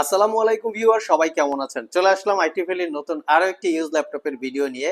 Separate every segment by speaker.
Speaker 1: আসসালামু আলাইকুম ভিউয়ার, সবাই কেমন আছেন? চলে আসলাম আইটি ভ্যালির নতুন আরও একটি ইউজ ল্যাপটপের ভিডিও নিয়ে।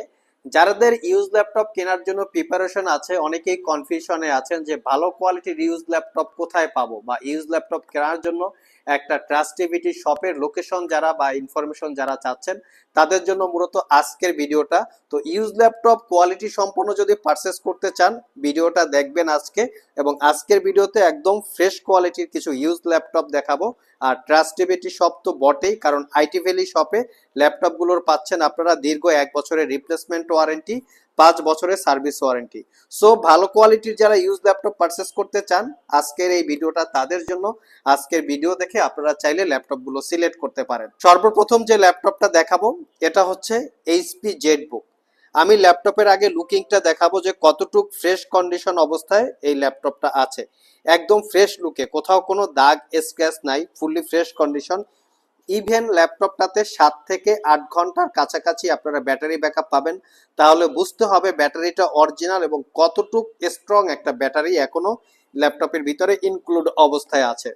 Speaker 1: যাদের ইউজ ল্যাপটপ কেনার জন্য প্রিপারেশন আছে, অনেকেই কনফিউশনে আছেন যে ভালো কোয়ালিটির ইউজ ল্যাপটপ কোথায় পাবো বা ইউজ ল্যাপটপ কেনার জন্য একটা ট্রাস্টিভিটি শপের লোকেশন যারা বা ইনফরমেশন যারা চাচ্ছেন, তাদের জন্য মূলত আজকের ভিডিওটা। তো ইউজ ল্যাপটপ কোয়ালিটি সম্পন্ন যদি পারচেস করতে চান, ভিডিওটা দেখবেন আজকে এবং আজকের ভিডিওতে একদম ফ্রেশ কোয়ালিটির কিছু ইউজ ল্যাপটপ দেখাবো। আর ট্রাস্টেবিলিটি শপ তো বটেই, কারণ আইটি ভ্যালি শপে ল্যাপটপগুলোর পাচ্ছেন আপনারা দীর্ঘ এক বছরের রিপ্লেসমেন্ট ওয়ারেন্টি পাঁচ বছরের সার্ভিস ওয়ারেন্টি সো ভালো কোয়ালিটির যারা ইউজ ল্যাপটপ পারচেস করতে চান, আজকের এই ভিডিওটা তাদের জন্য। আজকের ভিডিও দেখে আপনারা চাইলে ল্যাপটপগুলো সিলেক্ট করতে পারেন। সর্বপ্রথম যে ল্যাপটপটা দেখাবো, এটা হচ্ছে এইচপি জেড বুক আমি ল্যাপটপের আগে লুকিংটা দেখাবো যে কতটুক ফ্রেশ কন্ডিশন অবস্থায় এই ল্যাপটপটা আছে। একদম ফ্রেশ লুকে, কোথাও কোনো দাগ, স্ক্র্যাচ নাই, ফুললি ফ্রেশ কন্ডিশন। ইভেন ল্যাপটপটাতে সাত থেকে আট ঘণ্টার কাছাকাছি আপনারা ব্যাটারি ব্যাকআপ পাবেন। তাহলে বুঝতে হবে ব্যাটারিটা অরিজিনাল এবং কতটুক স্ট্রং একটা ব্যাটারি এখনও ল্যাপটপের ভিতরে ইনক্লুড অবস্থায় আছে।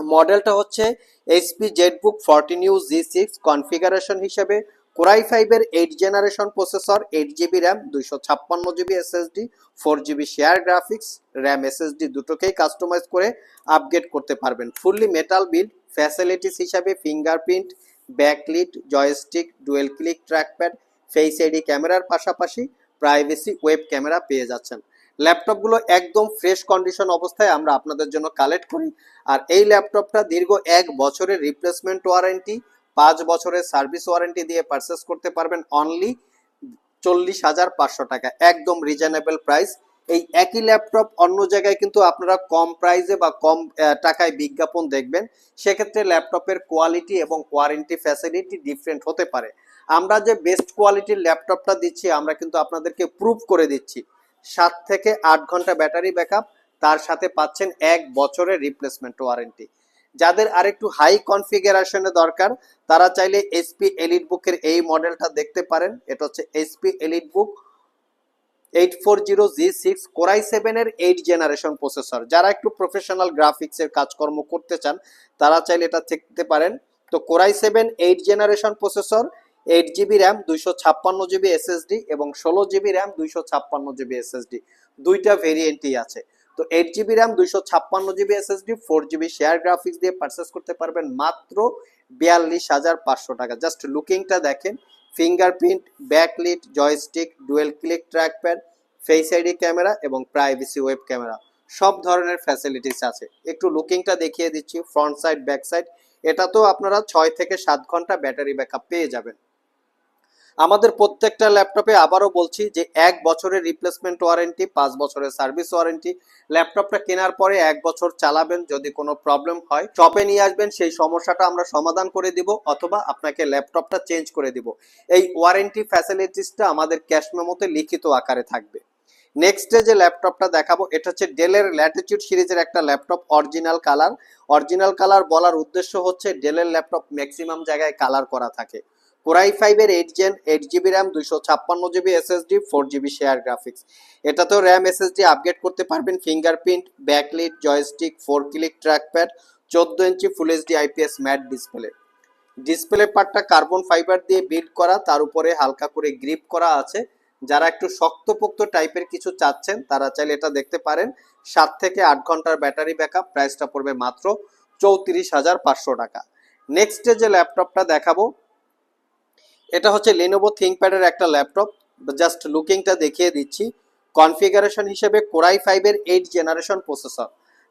Speaker 1: মডেলটা হচ্ছে HP ZBook fourteen U G six configuration হিসেবে। কোরাই ফাইভের eight generation processor eight GB RAM দুইশো ছাপ্পান্ন GB SSD four GB share graphics RAM SSD দুটোকেই কাস্টমাইজ করে আপগ্রেড করতে পারবেন। ফুললি মেটাল বিল্ড ফ্যাসিলিটিস হিসাবে fingerprint backlit joystick dual click trackpad face ID ক্যামেরার পাশাপাশি প্রাইভেসি ওয়েব ক্যামেরা পেয়ে যাচ্ছেন। ল্যাপটপগুলো একদম ফ্রেশ কন্ডিশন অবস্থায় আমরা আপনাদের জন্য কালেক্ট করি। আর এই ল্যাপটপটা দীর্ঘ এক বছরের রিপ্লেসমেন্ট ওয়ারেন্টি পাঁচ বছরের সার্ভিস ওয়ারেন্টি দিয়ে পারচেস করতে পারবেন অনলি চল্লিশ হাজার পাঁচশো টাকা। একদম রিজনেবল প্রাইস এই একই ল্যাপটপ অন্য জায়গায় কিন্তু আপনারা কম প্রাইসে বা কম টাকায় বিজ্ঞাপন দেখবেন। সেক্ষেত্রে ল্যাপটপের কোয়ালিটি এবং ওয়ারেন্টি ফ্যাসিলিটি ডিফারেন্ট হতে পারে। আমরা যে বেস্ট কোয়ালিটির ল্যাপটপটা দিচ্ছি, আমরা কিন্তু আপনাদেরকে প্রুভ করে দিচ্ছি। সাত থেকে আট ঘণ্টা ব্যাটারি ব্যাকআপ তার সাথে পাচ্ছেন এক বছরের রিপ্লেসমেন্ট ওয়ারেন্টি যাদের আরেকটু হাই কনফিগারেশনে দরকার, তারা চাইলে এসপি এলিট বুকের এই মডেলটা দেখতে পারেন। এটা হচ্ছে SP EliteBook eight four zero G six core i সেভেনের এইট জেনারেশন প্রসেসর যারা একটু প্রফেশনাল গ্রাফিক্সের কাজকর্ম করতে চান, তারা চাইলে এটা দেখতে পারেন। তো core i seven eight generation processor eight GB RAM দুইশো ছাপ্পান্ন জিবি এসএসডি এবং ষোলো জিবি র্যাম দুইশো ছাপ্পান্ন জিবি এসএসডি দুইটা ভেরিয়েন্টই আছে। তো এইট জিবি র্যাম দুইশো ছাপ্পান্ন GB SSD four GB share graphics দিয়ে পারচেস করতে পারবেন মাত্র বিয়াল্লিশ হাজার পাঁচশো টাকা। জাস্ট লুকিংটা দেখেন fingerprint backlit joystick dual click trackpad face ID camera এবং প্রাইভেসি ওয়েব ক্যামেরা সব ধরনের ফ্যাসিলিটিস আছে। একটু লুকিংটা দেখিয়ে দিচ্ছি ফ্রন্ট সাইড ব্যাক সাইড এটা তো আপনারা ছয় থেকে সাত ঘণ্টা ব্যাটারি ব্যাকআপ পেয়ে যাবেন। আমাদের প্রত্যেকটা ল্যাপটপে আবারও বলছি যে এক বছরের রিপ্লেসমেন্ট ওয়ারেন্টি পাঁচ বছরের সার্ভিস ওয়ারেন্টি ল্যাপটপটা কেনার পরে এক বছর চালাবেন যদি কোনো প্রবলেম হয়। শপে নিয়ে আসবেন, সেই সমস্যাটা আমরা সমাধান করে দিব অথবা আপনাকে ল্যাপটপটা চেঞ্জ করে দিব। এই ওয়ারেন্টি ফ্যাসিলিটিসটা আমাদের ক্যাশ মেমোতে লিখিত আকারে থাকবে। নেক্সট যে ল্যাপটপটা দেখাবো, এটা হচ্ছে ডেলের ল্যাটিটিউড সিরিজের একটা laptop original colour original colour বলার উদ্দেশ্য হচ্ছে ডেলের ল্যাপটপ ম্যাক্সিমাম জায়গায় কালার করা থাকে। কোরাই ফাইভের eight gen eight GB RAM দুইশো ছাপ্পান্ন GB SSD four GB share graphics এটাতেও র্যাম এসএসডি আপগ্রেড করতে পারবেন fingerprint backlit joystick four click trackpad চোদ্দ inch full HD IPS matte display display পার্টটা কার্বন ফাইবার দিয়ে বিল্ড করা, তার উপরে হালকা করে গ্রিপ করা আছে। যারা একটু শক্তপোক্ত টাইপের কিছু চাচ্ছেন, তারা চাইলে এটা দেখতে পারেন। সাত থেকে আট ঘণ্টার ব্যাটারি ব্যাকআপ প্রাইসটা পড়বে মাত্র চৌত্রিশ হাজার পাঁচশো টাকা। নেক্সট যে ল্যাপটপটা দেখাবো এটা হচ্ছে লেনোভো থিঙ্কপ্যাডের একটা ল্যাপটপ জাস্ট লুকিংটা দেখিয়ে দিচ্ছি। কনফিগারেশন হিসেবে কোরাই ফাইভের এইট জেনারেশন প্রসেসর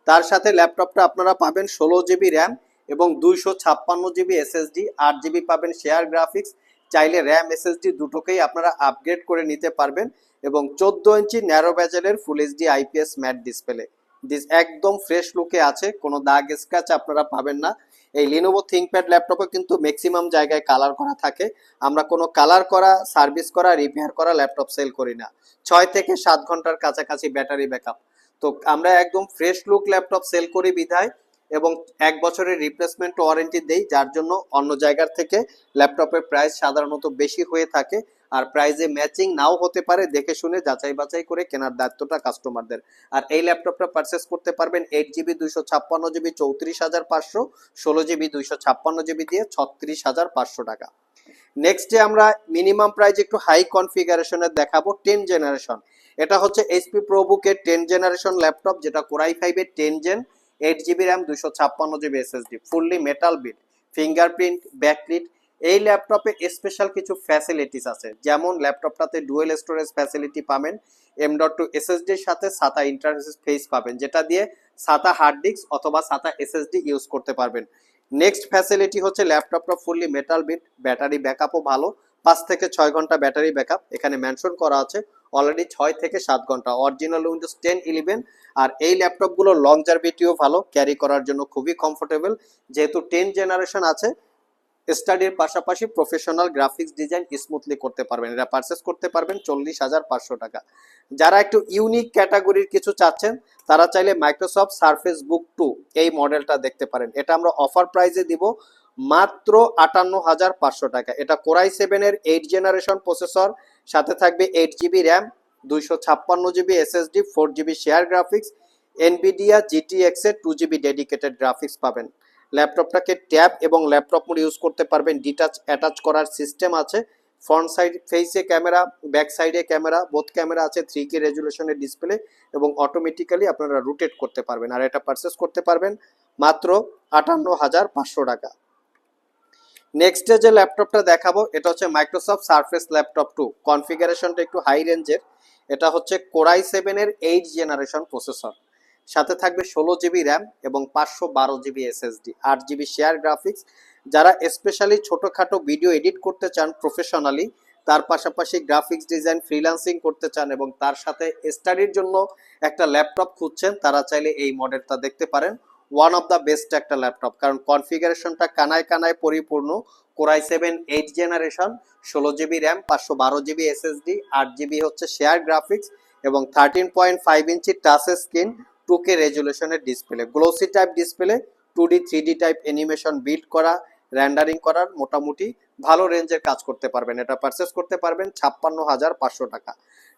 Speaker 1: তার সাথে ল্যাপটপটা আপনারা পাবেন ষোলো জিবি র্যাম এবং দুইশো ছাপ্পান্ন জিবি এসএসডি আট জিবি পাবেন শেয়ার গ্রাফিক্স চাইলে র্যাম এসএসডি দুটোকেই আপনারা আপগ্রেড করে নিতে পারবেন এবং চোদ্দ ইঞ্চি narrow ব্যাজেলের full HD IPS matte display একদম ফ্রেশ লুকে আছে, কোনো দাগ স্ক্র্যাচ আপনারা পাবেন না। এই লিনোভো থিঙ্কপ্যাড ল্যাপটপে কিন্তু ম্যাক্সিমাম জায়গায় কালার করা থাকে। আমরা কোনো কালার করা সার্ভিস করা রিপেয়ার করা ল্যাপটপ সেল করি না। ছয় থেকে সাত ঘণ্টার কাছাকাছি ব্যাটারি ব্যাকআপ তো আমরা একদম ফ্রেশ লুক ল্যাপটপ সেল করি বিধায় এবং এক বছরের রিপ্লেসমেন্ট ওয়ারেন্টি দেই, যার জন্য অন্য জায়গার থেকে ল্যাপটপের প্রাইস সাধারণত বেশি হয়ে থাকে। আর প্রাইজে ম্যাচিং নাও হতে পারে, দেখে শুনে যাচাই বাছাই করে কেনার দায়িত্বটা কাস্টমারদের আর এই ল্যাপটপটা পারচেস করতে পারবেন এইট জিবি দুইশো ছাপ্পান্ন জিবি চৌত্রিশ হাজার পাঁচশো, ষোলো জিবি দুইশো ছাপ্পান্ন জিবি দিয়ে ছত্রিশ হাজার পাঁচশো টাকা। নেক্সট ডে আমরা মিনিমাম প্রাইস একটু হাই কনফিগারেশনের দেখাবো টেন জেনারেশন এটা হচ্ছে এইচপি প্রোবুকের টেন জেনারেশন ল্যাপটপ যেটা কোরাই ফাইভের ten gen eight GB RAM দুশো ছাপ্পান্ন GB SSD fully metal build fingerprint backlit এই ল্যাপটপে স্পেশাল কিছু ফ্যাসিলিটিস আছে। যেমন ল্যাপটপটাতে ডুয়েল স্টোরেজ ফ্যাসিলিটি পাবেন এম ডট টু এসএসডির সাথে সাতা ইন্টারফেস ফেস পাবেন, যেটা দিয়ে সাতা হার্ড ডিস্ক অথবা সাতা এসএসডি ইউজ করতে পারবেন। নেক্সট ফ্যাসিলিটি হচ্ছে ল্যাপটপটা ফুললি মেটাল বিট ব্যাটারি ব্যাকআপও ভালো। পাঁচ থেকে ছয় ঘণ্টা ব্যাটারি ব্যাকআপ এখানে মেনশন করা আছে। অলরেডি ছয় থেকে সাত ঘণ্টা অরিজিনাল উইন্ডোজ টেন ইলেভেন আর এই ল্যাপটপগুলো লং জার্ভিটিও ভালো ক্যারি করার জন্য খুবই কমফোর্টেবল যেহেতু টেন জেনারেশন আছে স্টাডির পাশাপাশি প্রফেশনাল গ্রাফিক্স ডিজাইন স্মুথলি করতে পারবেন। এটা পারচেস করতে পারবেন চল্লিশ হাজার পাঁচশো টাকা। যারা একটু ইউনিক ক্যাটাগরির কিছু চাচ্ছেন, তারা চাইলে মাইক্রোসফট সারফেস বুক টু এই মডেলটা দেখতে পারেন। এটা আমরা অফার প্রাইজে দিব মাত্র আটান্ন হাজার পাঁচশো টাকা। এটা কোরাই সেভেনের এইট জেনারেশন প্রসেসর সাথে থাকবে এইট জিবি র্যাম দুইশো ছাপ্পান্ন GB SSD four GB share graphics Nvidia GTX এর টু জিবি ডেডিকেটেড গ্রাফিক্স পাবেন। ল্যাপটপটাকে ট্যাব এবং ল্যাপটপ মোড ইউজ করতে পারবেন। ডিটাচ অ্যাটাচ করার সিস্টেম আছে। ফ্রন্ট সাইড ফেসে ক্যামেরা ব্যাক সাইডে ক্যামেরা বোথ ক্যামেরা আছে থ্রি কে রেজুলেশনের ডিসপ্লে এবং অটোমেটিক্যালি আপনারা রুটেট করতে পারবেন আর এটা পারচেস করতে পারবেন মাত্র আটান্ন হাজার পাঁচশো টাকা। নেক্সটে যে ল্যাপটপটা দেখাবো, এটা হচ্ছে মাইক্রোসফট সারফেস ল্যাপটপ টু কনফিগারেশনটা একটু হাই রেঞ্জের এটা হচ্ছে কোরাই সেভেনের এইট জেনারেশন প্রসেসর সাথে থাকবে ষোলো জিবি র্যাম এবং পাঁচশো বারো জিবি এসএসডি আট জিবি শেয়ার গ্রাফিক্স যারা স্পেশালি ছোটোখাটো ভিডিও এডিট করতে চান প্রফেশনালি তার পাশাপাশি গ্রাফিক্স ডিজাইন ফ্রিল্যান্সিং করতে চান এবং তার সাথে স্টাডির জন্য একটা ল্যাপটপ খুঁজছেন, তারা চাইলে এই মডেলটা দেখতে পারেন। ওয়ান অফ দ্য বেস্ট একটা ল্যাপটপ কারণ কনফিগারেশনটা কানায় কানায় পরিপূর্ণ। Core i seven eight generation ষোলো জিবি র্যাম পাঁচশো বারো জিবি এসএসডি আট জিবি হচ্ছে শেয়ার গ্রাফিক্স এবং thirteen point five inch touch screen two K রেজুলেশনের display glossy type display two D three D type animation build করা rendering করার মোটামুটি ভালো রেঞ্জের কাজ করতে পারবেন। এটা পারচেস করতে পারবেন ছাপ্পান্ন হাজার পাঁচশো টাকা।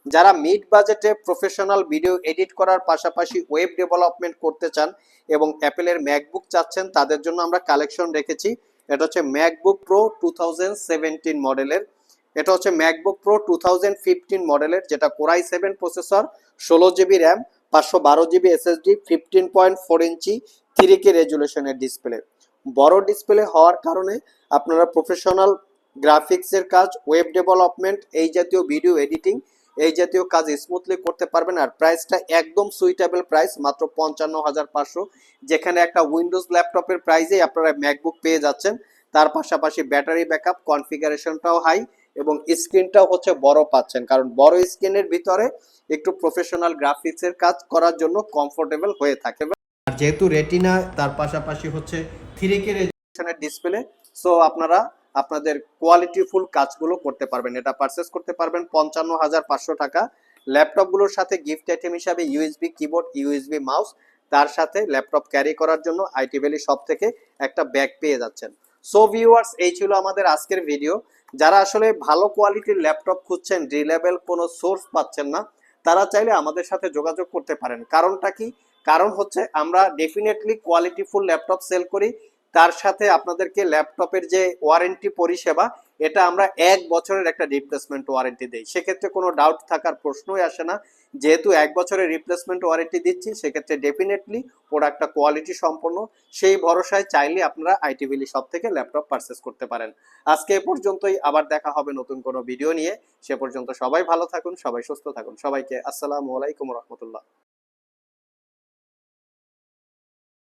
Speaker 1: যারা মিড বাজেটে প্রফেশনাল ভিডিও এডিট করার পাশাপাশি ওয়েব ডেভেলপমেন্ট করতে চান এবং অ্যাপেলের ম্যাকবুক চাচ্ছেন, তাদের জন্য আমরা কালেকশন রেখেছি। এটা হচ্ছে ম্যাকবুক প্রো টু মডেলের এটা হচ্ছে ম্যাকবুক প্রো টু মডেলের যেটা কোরাই সেভেন প্রসেসর ষোলো জিবি র্যাম পাঁচশো বারো GB SSD fifteen point four inch three K রেজুলেশনের display বড় ডিসপ্লে হওয়ার কারণে আপনারা প্রফেশনাল গ্রাফিক্সের কাজ ওয়েব ডেভেলপমেন্ট এই জাতীয় ভিডিও এডিটিং এই জাতীয় কাজ স্মুথলি করতে পারবেন। আর প্রাইসটা একদম সুইটেবল প্রাইস মাত্র পঞ্চান্ন হাজার পাঁচশো। যেখানে একটা উইন্ডোজ ল্যাপটপের প্রাইসেই আপনারা ম্যাকবুক পেয়ে যাচ্ছেন। তার পাশাপাশি ব্যাটারি ব্যাকআপ কনফিগারেশনটাও হাই এবং স্ক্রিনটাও হচ্ছে বড় পাচ্ছেন। কারণ বড় স্ক্রিনের ভিতরে একটু প্রফেশনাল গ্রাফিক্সের কাজ করার জন্য কমফোর্টেবল হয়ে থাকে। আর যেহেতু রেটিনা তার পাশাপাশি হচ্ছে থ্রি কে রেজুলেশনের ডিসপ্লে সো আপনারা আপনাদের কোয়ালিটিফুল কাজগুলো করতে পারবেন। এটা পারচেস করতে পারবেন পঞ্চান্ন হাজার পাঁচশো টাকা। ল্যাপটপগুলোর সাথে গিফট আইটেম হিসাবে ইউএসবি কিবোর্ড ইউএসবি মাউস তার সাথে ল্যাপটপ ক্যারি করার জন্য আইটি ভ্যালি শপ থেকে একটা ব্যাগ পেয়ে যাচ্ছেন। সো ভিউয়ার্স এই ছিল আমাদের আজকের ভিডিও যারা আসলে ভালো কোয়ালিটির ল্যাপটপ খুঁজছেন রিলেবেল কোনো সোর্স পাচ্ছেন না, তারা চাইলে আমাদের সাথে যোগাযোগ করতে পারেন। কারণটা কি? কারণ হচ্ছে আমরা ডেফিনেটলি কোয়ালিটিফুল ল্যাপটপ সেল করি। তার সাথে আপনাদেরকে ল্যাপটপের যে ওয়ারেন্টি পরিষেবা, এটা আমরা এক বছরের একটা রিপ্লেসমেন্ট ওয়ারেন্টি দিই। সেক্ষেত্রে কোনো ডাউট থাকার প্রশ্নই আসে না। যেহেতু এক বছরের রিপ্লেসমেন্ট ওয়ারেন্টি দিচ্ছি, সেক্ষেত্রে ডেফিনেটলি প্রোডাক্টটা কোয়ালিটি সম্পন্ন। সেই ভরসায় চাইলে আপনারা আইটি শপ থেকে ল্যাপটপ পারচেস করতে পারেন। আজকে এ পর্যন্তই। আবার দেখা হবে নতুন কোনো ভিডিও নিয়ে। সে পর্যন্ত সবাই ভালো থাকুন, সবাই সুস্থ থাকুন। সবাইকে আসসালামু আলাইকুম রহমতুল্লাহ।